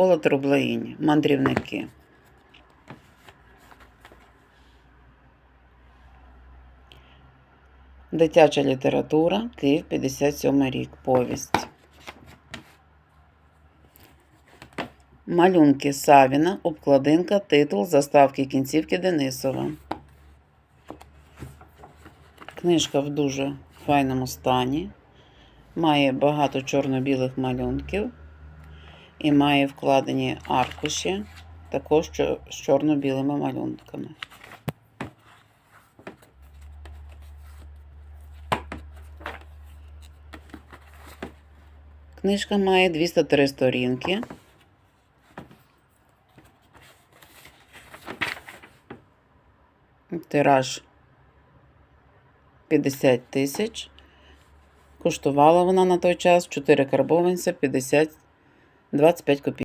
Микола Трублаїнь. Мандрівники. Дитяча література. Київ 57 рік. Повість. Малюнки Савіна, обкладинка, титул, заставки кінцівки Денисова. Книжка в дуже файному стані. Має багато чорно-білих малюнків і має вкладені аркуші, також з чорно-білими малюнками. Книжка має 203 сторінки. Тираж 50 тисяч. Коштувала вона на той час 4 карбованця 50 25 копійок.